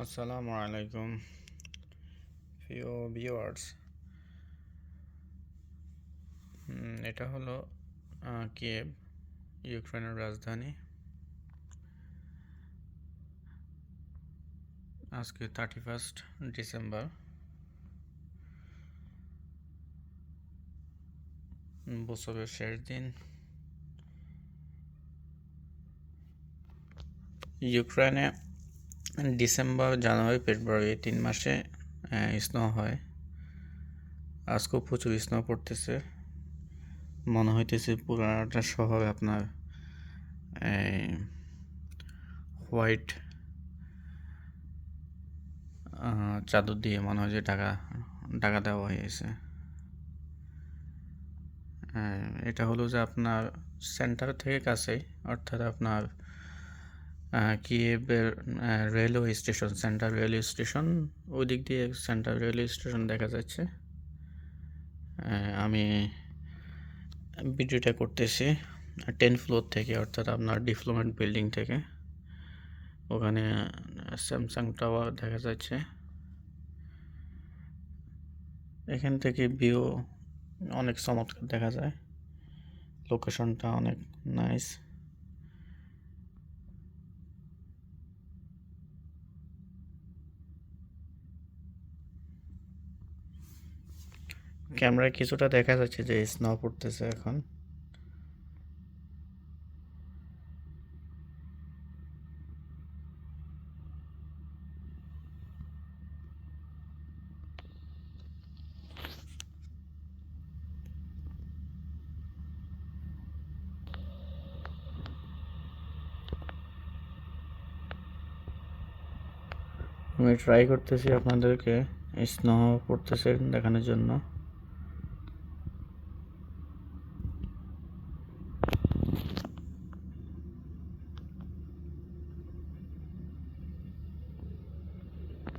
আসসালামু আলাইকুম। প্রিয় ভিউয়ার্স এটা হলো কিয়েভ, ইউক্রেনের রাজধানী। আজকে থার্টি ফার্স্ট ডিসেম্বর। বছরের শেষ দিন। ইউক্রেনে ডিসেম্বর, জানুয়ারি, ফেব্রুয়ারি তিন মাসে স্নো হয়। আজকেও প্রচুর স্নো পড়তেছে। মনে হইতেছে পুরাটা শহর আপনার হোয়াইট চাদর দিয়ে মনে হয় যে ঢাকা ঢাকা দেওয়া হয়েছে। এটা হলো যে আপনার সেন্টার থেকে কাছেই, অর্থাৎ আপনার আহ, railway station central railway station ওই দিক দিয়ে সেন্ট্রাল রেলওয়ে স্টেশন দেখা যাচ্ছে। আমি ভিডিওটা করতেছি টেন ফ্লোর থেকে অর্থাৎ আপনার ডিপ্লোমেট বিল্ডিং থেকে। ওখানে স্যামসাং টাওয়ার দেখা যাচ্ছে। এখান থেকে ভিউ অনেক চমৎকার দেখা যায়। লোকেশনটা অনেক নাইস ক্যামেরায় কিছুটা দেখা যাচ্ছে যে স্নো পড়তেছে এখন। আমি ট্রাই করতেছি আপনাদেরকে স্নো পড়তেছে দেখানোর জন্য।